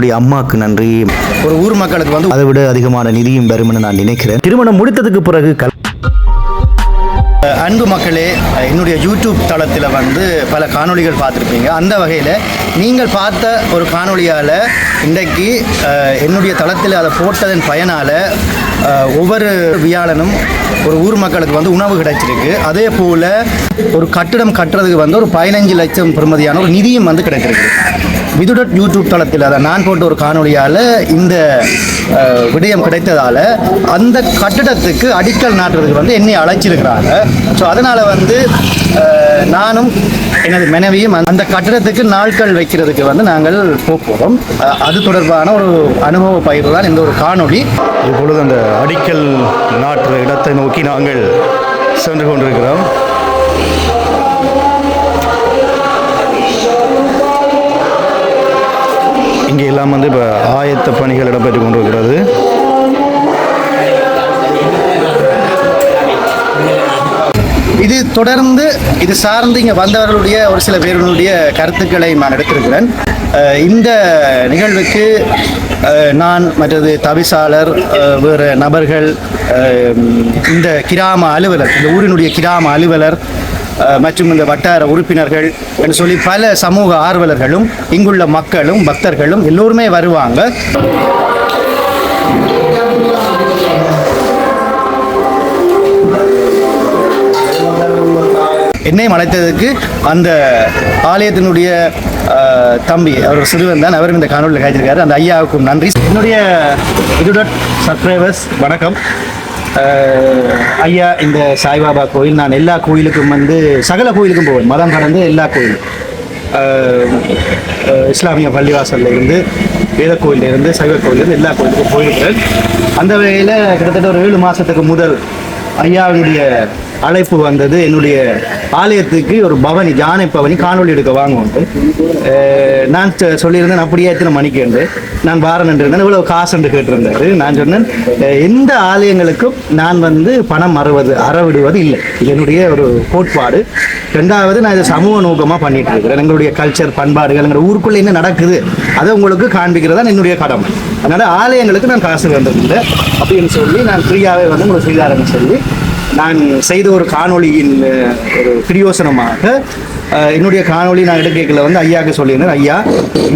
அப்படி அம்மாவுக்கு நன்றி. ஒரு ஊர் மக்களுக்கு வந்து அதை விட அதிகமான நிதியும் வரும்னு நான் நினைக்கிறேன். திருமணம் முடித்ததுக்கு பிறகு கல் அன்பு மக்களே என்னுடைய யூடியூப் தளத்தில் வந்து பல காணொளிகள் பார்த்துருப்பீங்க. அந்த வகையில் நீங்கள் பார்த்த ஒரு காணொளியால் இன்றைக்கு என்னுடைய தளத்தில் அதை போட்டதன் பயனால் ஒவ்வொரு வியாழனும் ஒரு ஊர் மக்களுக்கு வந்து உணவு கிடைச்சிருக்கு. அதே போல் ஒரு கட்டிடம் கட்டுறதுக்கு வந்து ஒரு பதினஞ்சு லட்சம் பெறுமதியான ஒரு நிதியும் வந்து கிடைச்சிருக்கு. விதுடட் யூடியூப் தளத்தில் அதை நான் போட்ட ஒரு காணொளியால் இந்த விடயம் கிடைத்ததால் அந்த கட்டிடத்துக்கு அடிக்கல் நாட்டுறதுக்கு வந்து என்னை அழைச்சிருக்கிறாங்க. ஸோ அதனால் வந்து நானும் எனது மனைவியும் அந்த- அந்த கட்டிடத்துக்கு நாட்கள் வைக்கிறதுக்கு வந்து நாங்கள் போகிறோம் அது தொடர்பான ஒரு அனுபவ பயிர் தான் இந்த ஒரு காணொளி. இப்பொழுது அந்த அடிக்கல் நாட்டுற இடத்தை நோக்கி நாங்கள் சென்று கொண்டிருக்கிறோம். இங்கே எல்லாம் வந்து இப்போ ஆயத்த பணிகள் இடம்பெற்று கொண்டிருக்கிறது. இது தொடர்ந்து இது சார்ந்து இங்கே வந்தவர்களுடைய ஒரு சில பேர்களுடைய கருத்துக்களை நான் எடுத்திருக்கிறேன். இந்த நிகழ்வுக்கு நான் மற்றது தவிசாளர் வேறு நபர்கள் இந்த கிராம அலுவலர் இந்த ஊரினுடைய கிராம அலுவலர் மற்றும் இந்த வட்டார உறுப்பினர்கள் என்று சொல்லி பல சமூக ஆர்வலர்களும் இங்குள்ள மக்களும் பக்தர்களும் எல்லோருமே வருவாங்க. என்னையும் அழைத்ததுக்கு அந்த ஆலயத்தினுடைய தம்பி அவர் சிறுவன் தான் அவரும் இந்த காணொலியில் காய்ச்சிருக்காரு. அந்த ஐயாவுக்கும் நன்றி. என்னுடைய இதுடன் சப்ஸ்கிரைபர்ஸ் வணக்கம். ஐயா இந்த சாய்பாபா கோயில் நான் எல்லா கோயிலுக்கும் வந்து சகல கோயிலுக்கும் போவேன். மதம் கடந்து எல்லா கோயிலும். இஸ்லாமிய பள்ளிவாசல்ல இருந்து வேத கோயிலேருந்து சைவ கோயில்ல இருந்து எல்லா கோயிலுக்கும் போயிருக்கிறேன். அந்த வகையில் கிட்டத்தட்ட ஒரு ஏழு மாதத்துக்கு முதல் ஐயாவினுடைய அழைப்பு வந்தது. என்னுடைய ஆலயத்துக்கு ஒரு பவனி ஜானை பவனி காணொளி எடுக்க வாங்குவோம். நான் சொ- சொல்லியிருந்தேன் அப்படியே எத்தனை மணிக்கு என்று நான் வாரம் இருந்தேன் இவ்வளவு காசு என்று கேட்டிருந்தாரு. நான் சொன்னேன் எந்த ஆலயங்களுக்கும் நான் வந்து பணம் அறுவது அறவிடுவது இல்லை. இது என்னுடைய ஒரு கோட்பாடு. ரெண்டாவது நான் இதை சமூக நோக்கமாக பண்ணிட்டு இருக்கிறேன். எங்களுடைய கல்ச்சர் பண்பாடுகள் எங்களுடைய ஊருக்குள்ளே என்ன நடக்குது அதை உங்களுக்கு காண்பிக்கிறது தான் என்னுடைய கடமை. அதனால் ஆலயங்களுக்கு நான் காசு வேண்டதில்லை அப்படின்னு சொல்லி நான் ஃப்ரீயாகவே வந்து உங்களுக்கு செய்தாரன்னு சொல்லி நான் செய்த ஒரு காணொளியின் ஒரு பிரியோசனமாக என்னுடைய காணொளி நான் எடுக்கல வந்து ஐயாவுக்கு சொல்லியிருந்தேன். ஐயா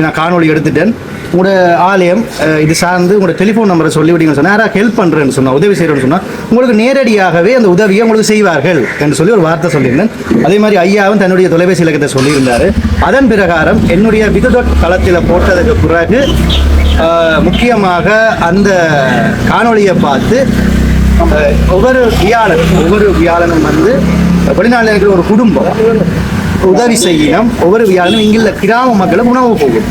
நான் காணொளி எடுத்துட்டேன். உங்களோட ஆலயம் இது சார்ந்து உங்களோட டெலிஃபோன் நம்பரை சொல்லிவிட்டீங்கன்னு சொன்னால் யாராவது ஹெல்ப் பண்ணுறேன்னு சொன்னால் உதவி செய்கிறேன்னு சொன்னால் உங்களுக்கு நேரடியாகவே அந்த உதவியை உங்களுக்கு செய்வார்கள் என்று சொல்லி ஒரு வார்த்தை சொல்லியிருந்தேன். அதே மாதிரி ஐயாவும் தன்னுடைய தொலைபேசி இலக்கத்தை சொல்லியிருந்தார். அதன் பிரகாரம் என்னுடைய விதுடொட் களத்தில் போட்டதுக்கு பிறகு முக்கியமாக அந்த காணொளியை பார்த்து ஒவ்வொரு வியாழன் ஒவ்வொரு வியாழனும் வந்து வெளிநாட்டில் இருக்கிற ஒரு குடும்பம் உதவி செய்யணும் ஒவ்வொரு வியாழனும் இங்குள்ள கிராம மக்களும் உணவு போகும்.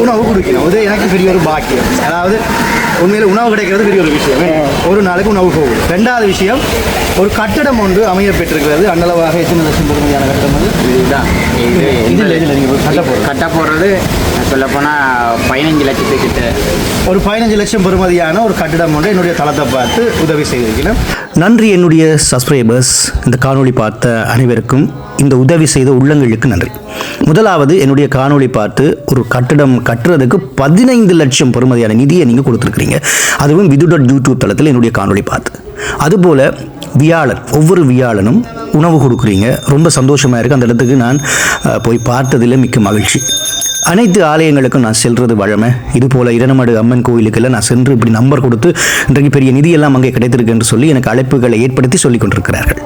உணவு கொடுக்கணும். அது எனக்கு பெரிய ஒரு பாக்கியம். அதாவது உண்மையில் உணவு கிடைக்கிறது பெரிய ஒரு விஷயம். ஒரு நாளைக்கு உணவு போகும். ரெண்டாவது விஷயம் ஒரு கட்டடம் ஒன்று அமைய பெற்றிருக்கிறது. அன்னளவாக எத்தனை லட்சம் பெருமையான கட்டடம் அது? இதுதான். இது இது இல்லை இதில் நீங்கள் கட்ட போகிறோம் கட்ட போடுறது சொல்லப்போனால் பதினஞ்சு லட்சத்துக்கிட்ட ஒரு பதினஞ்சு லட்சம் பெறுமதியான ஒரு கட்டிடம் ஒன்று என்னுடைய தளத்தை பார்த்து உதவி செய்திருக்கிறேன் நன்றி என்னுடைய சப்ஸ்கிரைபர்ஸ் இந்த காணொளி பார்த்த அனைவருக்கும் இந்த உதவி செய்த உள்ளங்களுக்கு நன்றி. முதலாவது என்னுடைய காணொளி பார்த்து ஒரு கட்டிடம் கட்டுறதுக்கு பதினைந்து லட்சம் பெறுமதியான நிதியை நீங்கள் கொடுத்துருக்கிறீங்க. அதுவும் விதுடட் யூடியூப் தளத்தில் என்னுடைய காணொலி பார்த்து. அதுபோல் வியாழன் ஒவ்வொரு வியாழனும் உணவு கொடுக்குறீங்க. ரொம்ப சந்தோஷமாக இருக்குது அந்த இடத்துக்கு நான் போய் பார்த்ததில் மிக்க மகிழ்ச்சி. அனைத்து ஆலயங்களுக்கும் நான் செல்வது வழமை. இது இரணமடு அம்மன் கோயிலுக்கெல்லாம் நான் சென்று இப்படி நம்பர் கொடுத்து இன்றைக்கு பெரிய நிதியெல்லாம் அங்கே கிடைத்திருக்கு என்று சொல்லி எனக்கு அழைப்புகளை ஏற்படுத்தி சொல்லிக் கொண்டிருக்கிறார்கள்.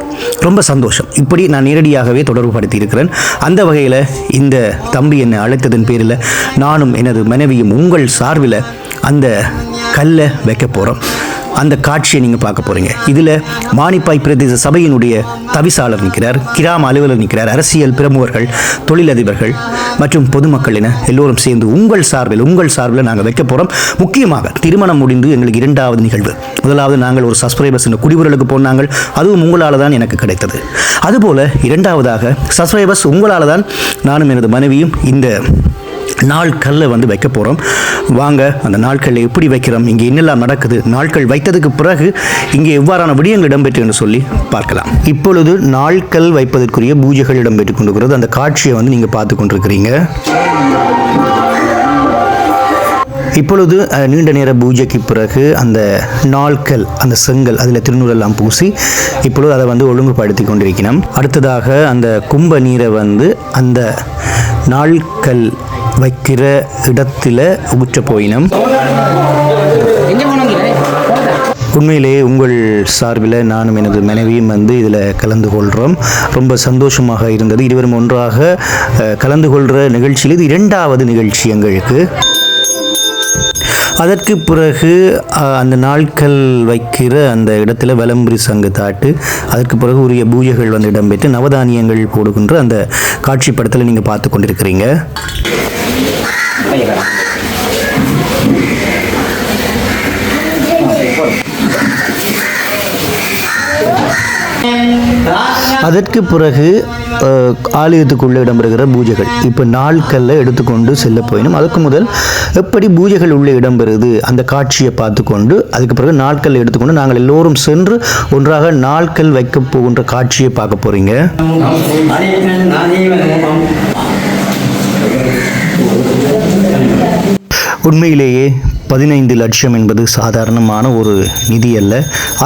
ரொம்ப சந்தோஷம். இப்படி நான் நேரடியாகவே தொடர்பு படுத்தி இருக்கிறேன் அந்த வகையில் இந்த தம்பி என்னை அழைத்ததன் பேரில் நானும் எனது மனைவியும் உங்கள் சார்பில் அந்த கல்லை வைக்க போகிறோம் அந்த காட்சியை நீங்கள் பார்க்க போகிறீங்க இதில் மானிப்பாய் பிரதேச சபையினுடைய தவிசாளர் நிற்கிறார் கிராம அலுவலர் நிற்கிறார் அரசியல் பிரமுகர்கள் தொழிலதிபர்கள் மற்றும் பொதுமக்கள் என எல்லோரும் சேர்ந்து உங்கள் சார்பில் உங்கள் சார்பில் நாங்கள் வைக்க போகிறோம் முக்கியமாக திருமணம் முடிந்து எங்களுக்கு இரண்டாவது நிகழ்வு. முதலாவது நாங்கள் ஒரு சஸ்பிரைபர்ஸ் என்ற போனாங்கள். அதுவும் உங்களால் தான் எனக்கு கிடைத்தது. அதுபோல் இரண்டாவதாக சஸ்பிரைபர்ஸ் உங்களால் தான் நானும் எனது மனைவியும் இந்த நாட்களில் வந்து வைக்க போகிறோம் வாங்க அந்த நாட்களில் எப்படி வைக்கிறோம்? இங்கே என்னெல்லாம் நடக்குது? நாட்கள் வைத்ததுக்கு பிறகு இங்கே எவ்வாறான விடயங்கள் இடம்பெற்று என்று சொல்லி பார்க்கலாம். இப்பொழுது நாட்கள் வைப்பதற்குரிய பூஜைகள் இடம்பெற்று கொண்டிருக்கிறது. அந்த காட்சியை வந்து நீங்கள் பார்த்து கொண்டிருக்கிறீங்க. இப்பொழுது நீண்ட நேர பூஜைக்கு பிறகு அந்த நாள்கள் அந்த செங்கல் அதில் திருநூறெல்லாம் பூசி இப்பொழுது அதை வந்து ஒழுங்குபடுத்தி கொண்டிருக்கிறோம். அடுத்ததாக அந்த கும்ப நீரை வந்து அந்த நாள்கள் வைக்கிற இடத்துல ஊற்ற போயினோம். உண்மையிலே உங்கள் சார்பில் நானும் எனது மனைவியும் வந்து இதில் கலந்து கொள்கிறோம் ரொம்ப சந்தோஷமாக இருந்தது. இருவரும் ஒன்றாக கலந்து கொள்கிற நிகழ்ச்சியில் இது இரண்டாவது நிகழ்ச்சி எங்களுக்கு. அதற்கு பிறகு அந்த நாட்கள் வைக்கிற அந்த இடத்துல வலம்புரி சங்கு தாட்டு அதற்கு பிறகு உரிய பூஜைகள் வந்து இடம்பெற்று நவதானியங்கள் போடுகின்ற அந்த காட்சிப்படத்தில் நீங்கள் பார்த்து கொண்டிருக்கிறீங்க. அதற்கு பிறகு ஆலயத்துக்குள்ளே இடம்பெறுகிற பூஜைகள். இப்போ நாட்களில் எடுத்துக்கொண்டு செல்ல போயினும் அதுக்கு முதல் எப்படி பூஜைகள் உள்ளே இடம்பெறுது அந்த காட்சியை பார்த்துக்கொண்டு அதுக்கு பிறகு நாட்கள் எடுத்துக்கொண்டு நாங்கள் எல்லோரும் சென்று ஒன்றாக நாட்கள் வைக்க போகின்ற காட்சியை பார்க்க போறீங்க. உண்மையிலேயே பதினைந்து லட்சம் என்பது சாதாரணமான ஒரு நிதி அல்ல.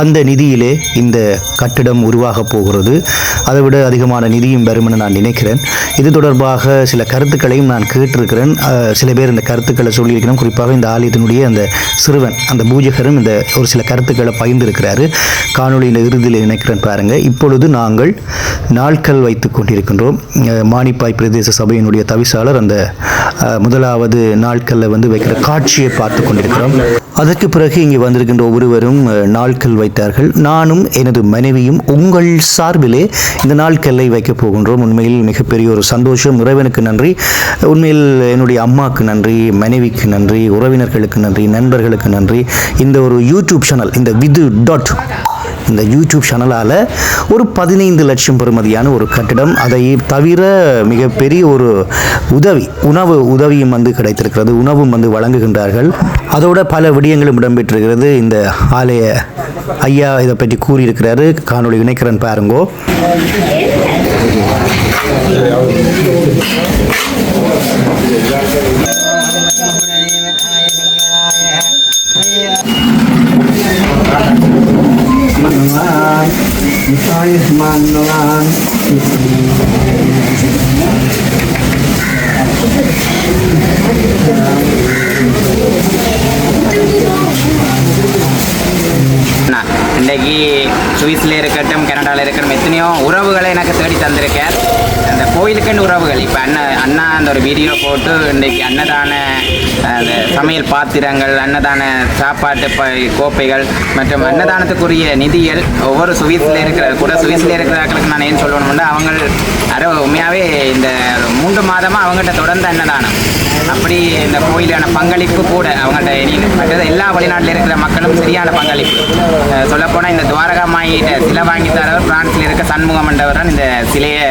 அந்த நிதியிலே இந்த கட்டிடம் உருவாக போகிறது. அதை விட அதிகமான நிதியும் வரும் என நான் நினைக்கிறேன். இது தொடர்பாக சில கருத்துக்களையும் நான் கேட்டிருக்கிறேன். சில பேர் இந்த கருத்துக்களை சொல்லியிருக்கிறேன் குறிப்பாக இந்த ஆலயத்தினுடைய அந்த சிறுவன் அந்த பூஜகரும் இந்த ஒரு சில கருத்துக்களை பகிர்ந்திருக்கிறாரு. காணொளியின் இறுதியில் நினைக்கிறேன் பாருங்க. இப்பொழுது நாங்கள் நாட்கள் வைத்து கொண்டிருக்கின்றோம். மானிப்பாய் பிரதேச சபையினுடைய தவிசாளர் அந்த முதலாவது நாட்களில் வந்து வைக்கிற காட்சியை பார்த்து கொண்டிருக்கிறோம். அதற்கு பிறகு இங்கே வந்திருக்கின்ற ஒவ்வொருவரும் நாட்கள் வைத்தார்கள். நானும் எனது மனைவியும் உங்கள் சார்பிலே இந்த நாட்கல்லை வைக்கப் போகின்றோம். உண்மையில் மிகப்பெரிய ஒரு சந்தோஷம். இறைவனுக்கு நன்றி. உண்மையில் என்னுடைய அம்மாவுக்கு நன்றி மனைவிக்கு நன்றி உறவினர்களுக்கு நன்றி நண்பர்களுக்கு நன்றி. இந்த ஒரு யூடியூப் சேனல் இந்த விது டாட் இந்த யூடியூப் சேனலால் ஒரு பதினைந்து லட்சம் பெறுமதியான ஒரு கட்டிடம். அதை தவிர மிகப்பெரிய ஒரு உதவி உணவு உதவியும் வந்து கிடைத்திருக்கிறது. உணவும் வந்து வழங்குகின்றார்கள். அதோட பல விடயங்களும் இடம்பெற்றிருக்கிறது. இந்த ஆலய ஐயா இதை பற்றி கூறியிருக்கிறாரு. காணொலி இணைக்கிறன் பாருங்கோ. நான் இன்றைக்கி சுவிஸில் இருக்கட்டும் கனடாவில் இருக்கட்டும் எத்தனையோ உறவுகளை எனக்கு தேடி தந்திருக்கேன் அந்த கோயிலுக்குன்னு உறவுகள். இப்போ அண்ணன் அண்ணா அந்த ஒரு வீடியோ போட்டு இன்றைக்கு அன்னதான அந்த சமையல் பாத்திரங்கள் அன்னதான சாப்பாட்டு ப கோப்பைகள் மற்றும் அன்னதானத்துக்குரிய நிதிகள் ஒவ்வொரு சுவிஸில் இருக்கிற கூட சுவிஸில் இருக்கிறாக்களுக்கு நான் ஏன் சொல்லணும்னா அவங்க அரை உண்மையாகவே இந்த மூன்று மாதமாக அவங்ககிட்ட தொடர்ந்து அன்னதானம். அப்படி இந்த கோயிலான பங்களிப்பு கூட அவங்கள்ட்ட இனி மற்றது எல்லா வெளிநாட்டில் இருக்கிற மக்களும் சரியான பங்களிப்பு. சொல்லப்போனால் இந்த துவாரகா மாயிட்ட சிலை வாங்கி தரவர் பிரான்ஸில் இருக்க சண்முகம் என்றவர் தான் இந்த சிலையை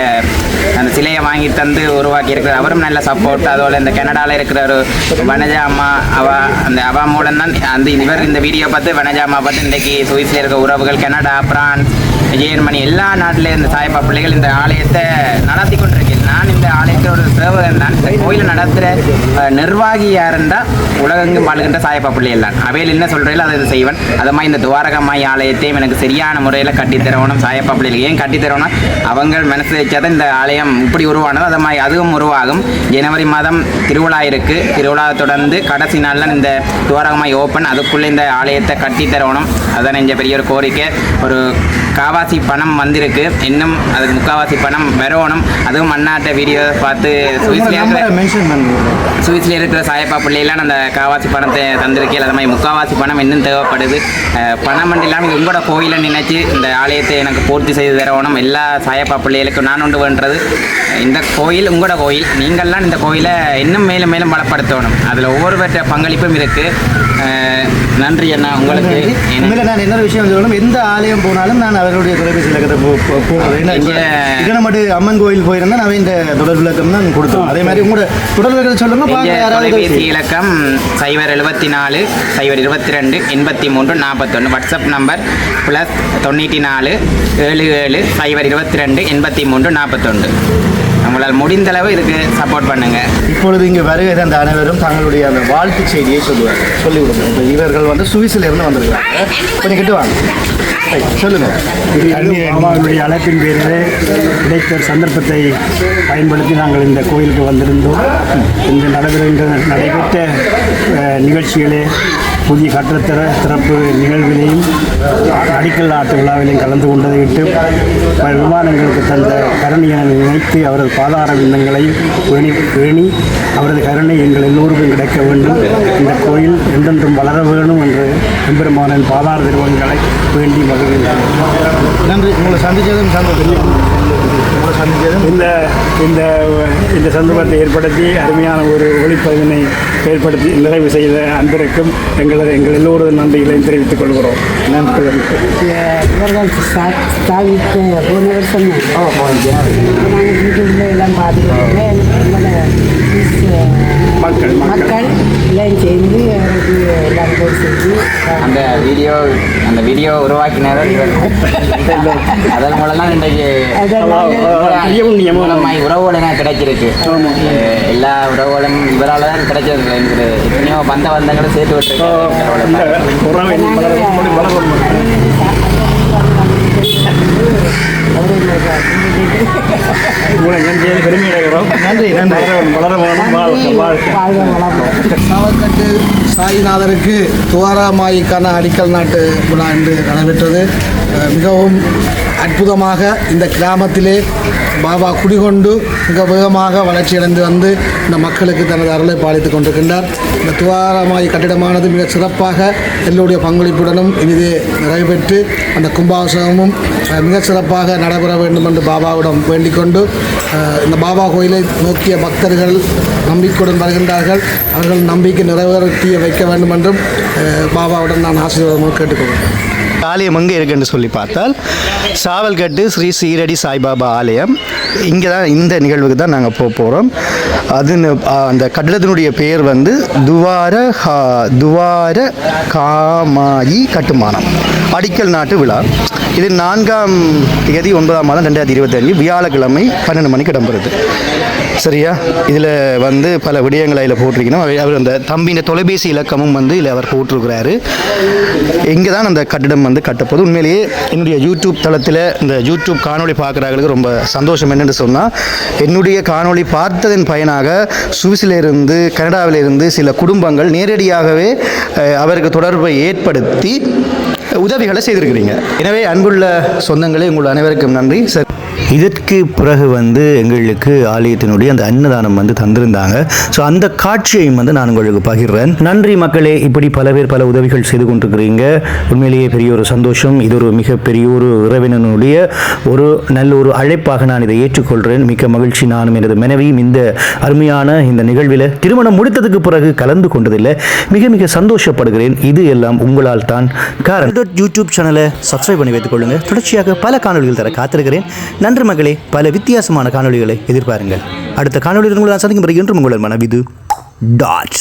அந்த சிலையை வாங்கி தந்து உருவாக்கி இருக்கிறார் அவரும் நல்ல சப்போர்ட் அதோட இந்த கனடாவில் இருக்கிற ஒரு வனஜா அம்மா அவ அந்த அவா மூலம் தான் அந்த இவர் இந்த வீடியோ பார்த்து வனஜா அம்மா பார்த்து இன்றைக்கு சுவிஸில் இருக்க உறவுகள் கனடா பிரான்ஸ் ஜெர்மனி எல்லா நாட்டிலே இந்த சாயப்பா பிள்ளைகள் இந்த ஆலயத்தை நடத்தி கொண்டிருக்கேன் நான் இந்த ஆலயத்தோட சேவகன் தான். இந்த கோயிலை நடத்துகிற நிர்வாகி யாருந்தா உலகெங்கும் வாழ்கின்ற சாயப்பா பிள்ளைகள் தான் அவையில் என்ன சொல்கிறீங்களோ அதை செய்வன் செய்வேன். அது மாதிரி இந்த துவாரகம்மாய் ஆலயத்தையும் எனக்கு சரியான முறையில் கட்டித்தரணும் சாயப்பா பிள்ளைகள் ஏன் கட்டித்தரவணும் அவங்க மனசு வச்சாதான் இந்த ஆலயம் இப்படி உருவானது அது மாதிரி அதுவும் உருவாகும். ஜனவரி மாதம் திருவிழா இருக்குது திருவிழா தொடர்ந்து கடைசி நாளில் இந்த துவாரகமாய் ஓப்பன். அதுக்குள்ளே இந்த ஆலயத்தை கட்டித்தரணும் அதுதான் எங்கள் பெரிய ஒரு கோரிக்கை. ஒரு காவாசி பணம் வந்திருக்கு. இன்னும் அதுக்கு முக்காவாசி பணம் வரணும். அதுவும் அண்ணாட்ட வீடியோ பார்த்து சுவிஸ்லேயே மென்ஷன் பண்ணுங்க சுவிஸ்ல இருக்கிற சாயப்பா பிள்ளைலாம் அந்த காவாசி பணத்தை தந்திருக்கேன் அது மாதிரி முக்காவாசி பணம் இன்னும் தேவைப்படுது. பணம் மட்டும் இல்லாமல் உங்களோட கோயிலை நினைச்சு இந்த ஆலயத்தை எனக்கு பூர்த்தி செய்து தரணும் எல்லா சாயப்பா பிள்ளைகளுக்கும் நான் ஒன்று வேண்டது இந்த கோயில் உங்களோட கோயில். நீங்கள்லாம் இந்த கோயிலை இன்னும் மேலும் மேலும் பலப்படுத்தணும். அதில் ஒவ்வொருவற்ற பங்களிப்பும் இருக்குது நன்றி அண்ணா. உங்களுக்கு உண்மையில நான் என்ன விஷயம் சொல்லணும். எந்த ஆலயம் போனாலும் நான் அவருடைய தொலைபேசி இலக்கத்தை போ- போ- போடுறது ஏன்னா இப்ப இங்க- இதனமட்டு அம்மன் கோயில் போயிருந்தா நான் இந்த தொடர் விளக்கம் தான் கொடுத்தோம். அதே மாதிரி உங்களோட தொடர் விளக்கத்தை சொல்லுங்க தொலைபேசி இலக்கம் சைபர் எழுபத்தி நாலு சைபர் இருபத்தி ரெண்டு எண்பத்தி மூன்று நாற்பத்தொன்று வாட்ஸ்அப் நம்பர் ப்ளஸ் தொண்ணூற்றி நாலு ஏழு ஏழு சைபர் இருபத்தி ரெண்டு எண்பத்தி மூன்று நாற்பத்தொன்று உங்களால் முடிந்தளவு இதுக்கு சப்போர்ட் பண்ணுங்க. இப்பொழுது இங்கு வருகை தந்த அனைவரும் தங்களுடைய அந்த வாழ்த்து செய்தியை சொல்லுவாங்க. சொல்லி விடுங்க இப்போ இவர்கள் வந்து சுவிஸில் இருந்து வந்திருக்காங்க கொஞ்சம் கிட்ட வாங்க. ரைட், சொல்லுங்க. அம்மாவினுடைய அழைப்பின் பேரிலே கிடைத்த சந்தர்ப்பத்தை பயன்படுத்தி நாங்கள் இந்த கோயிலுக்கு வந்திருந்தோம். இந்த நடைபெறுகின்ற நடைபெற்ற நிகழ்ச்சிகளே புதிய கட்டத்தர திறப்பு நிகழ்விலையும் அடிக்கல் ஆட்டு விழாவிலையும் கலந்து கொண்டதை விட்டு பல விமானங்களுக்கு தந்த கருணையை நினைத்து அவரது பாதார விண்ணங்களை பேணி பேணி அவரது கருணை எங்கள் எல்லோருக்கும் கிடைக்க வேண்டும். இந்த கோயில் என்றென்றும் வளர வேணும் எம்பெருமானின் பாதார திருவங்களை வேண்டி மகிழ்கிறேன் நன்றி. உங்களை சந்திச்சதும் சந்தோஷம். உங்களை சந்திச்சதும் இந்த இந்த இந்த சந்தர்ப்பத்தை ஏற்படுத்தி அருமையான ஒரு ஒளிப்பதிவினை ஏற்படுத்தி நிறைவு செய்த அன்பருக்கும் எங்களது எங்கள் எல்லோரது நன்றிகளையும் தெரிவித்துக் கொள்கிறோம். நன்றி. இவர்கள் போன வருஷம். நாங்கள் யூடியூப்ல எல்லாம் பார்த்துக்கிட்டு மக்கள். மக்கள் எல்லாம் சேர்ந்து அவருக்கு செஞ்சு அந்த வீடியோ அந்த வீடியோ உருவாக்கினது அதன் மூலம் தான் இன்றைக்கு அதெல்லாம் நியமம் நியமம் மூலமாய் உறவுகள் எனக்கு கிடைச்சிருக்கு. அஹ் எல்லா உறவுகளும் இவரால் தான் கிடைச்சது எனக்கு எத்தனையோ பந்த பந்தங்களும் சேர்த்து விட்டுருக்கேன் நன்றியை பெருமை அடைகிறோம் நன்றி வளர வேணும் சாவக்கட்டு சாயிநாதருக்கு துவாராமாயிக்கான அடிக்கல் நாட்டு விழா இன்று நடைபெற்றது. மிகவும் அற்புதமாக இந்த கிராமத்திலே பாபா குடிகொண்டு மிக வேகமாக வளர்ச்சியடைந்து வந்து இந்த மக்களுக்கு தனது அருளை பாலித்துக் கொண்டிருக்கின்றார். இந்த துவாராமாய் கட்டிடமானது மிக சிறப்பாக எல்லோருடைய பங்களிப்புடனும் இனிதே நிறைவேற்று அந்த கும்பாபிஷேகமும் மிக சிறப்பாக நடைபெற வேண்டும் என்று பாபாவிடம் வேண்டிக் கொண்டு இந்த பாபா கோயிலை நோக்கிய பக்தர்கள் நம்பிக்கையுடன் வருகின்றார்கள். அவர்கள் நம்பிக்கை நிறைவேற்றிய வைக்க வேண்டும் என்றும் பாபாவுடன் நான் ஆசீர்வாதமாக கேட்டுக்கொள்கிறேன். ஆலயம் எங்கே இருக்குன்னு சொல்லி பார்த்தால் சாவல்கட்டு ஸ்ரீ சீரடி சாய்பாபா ஆலயம். இங்கே தான் இந்த நிகழ்வுக்கு தான் நாங்கள் போக போகிறோம் அது அந்த கட்டிடத்தினுடைய பெயர் வந்து துவார ஹா- துவார காமாயி கட்டுமானம் அடிக்கல் நாட்டு விழா. இது நான்காம் தேதி ஒன்பதாம் மாதம் ரெண்டாயிரத்தி இருபத்தஞ்சு வியாழக்கிழமை பன்னெண்டு மணிக்கு இடம்பெறுது. சரியா? இதில் வந்து பல விடயங்களை இதில் போட்டிருக்கணும். அவர் அவர் அந்த தம்பியின் தொலைபேசி இலக்கமும் வந்து இதில் அவர் போட்டிருக்கிறாரு. இங்கே தான் அந்த கட்டிடம் வந்து கட்டப்போது உண்மையிலேயே என்னுடைய யூடியூப் தளத்தில் இந்த யூடியூப் காணொளி பார்க்குறாங்களுக்கு ரொம்ப சந்தோஷம் என்னென்னு சொன்னால் என்னுடைய காணொளி பார்த்ததன் பயனாக சுவிஸிலிருந்து கனடாவிலிருந்து சில குடும்பங்கள் நேரடியாகவே அவருக்கு தொடர்பை ஏற்படுத்தி உதவிகளை செய்திருக்கிறீங்க. எனவே அன்புள்ள சொந்தங்களே உங்கள் அனைவருக்கும் நன்றி. சார் இதற்கு பிறகு வந்து எங்களுக்கு ஆலயத்தினுடைய அந்த அன்னதானம் வந்து தந்திருந்தாங்க. ஸோ அந்த காட்சியையும் வந்து நான் உங்களுக்கு பகிர்றேன். நன்றி மக்களே இப்படி பல பேர் பல உதவிகள் செய்து கொண்டிருக்கிறீங்க. உண்மையிலேயே பெரிய ஒரு சந்தோஷம். இது ஒரு மிகப்பெரிய ஒரு இறைவனனுடைய ஒரு நல்ல ஒரு அழைப்பாக நான் இதை ஏற்றுக்கொள்கிறேன் மிக்க மகிழ்ச்சி. நானும் எனது மனைவியும் இந்த அருமையான இந்த நிகழ்வில் திருமணம் முடித்ததுக்கு பிறகு கலந்து கொண்டதில்லை. மிக மிக சந்தோஷப்படுகிறேன். இது எல்லாம் உங்களால் தான் காரணம். யூடியூப் சேனலை சப்ஸ்கிரைப் பண்ணி வைத்துக் கொள்ளுங்கள் தொடர்ச்சியாக பல காணொளிகள் தர காத்திருக்கிறேன். நன்றி மகளே பல வித்தியாசமான காணொளிகளை எதிர்பாருங்கள். அடுத்த காணொலியில் உங்களை நான் சந்திக்கும் பிறகு என்றும் உங்கள் மனவிது டாட்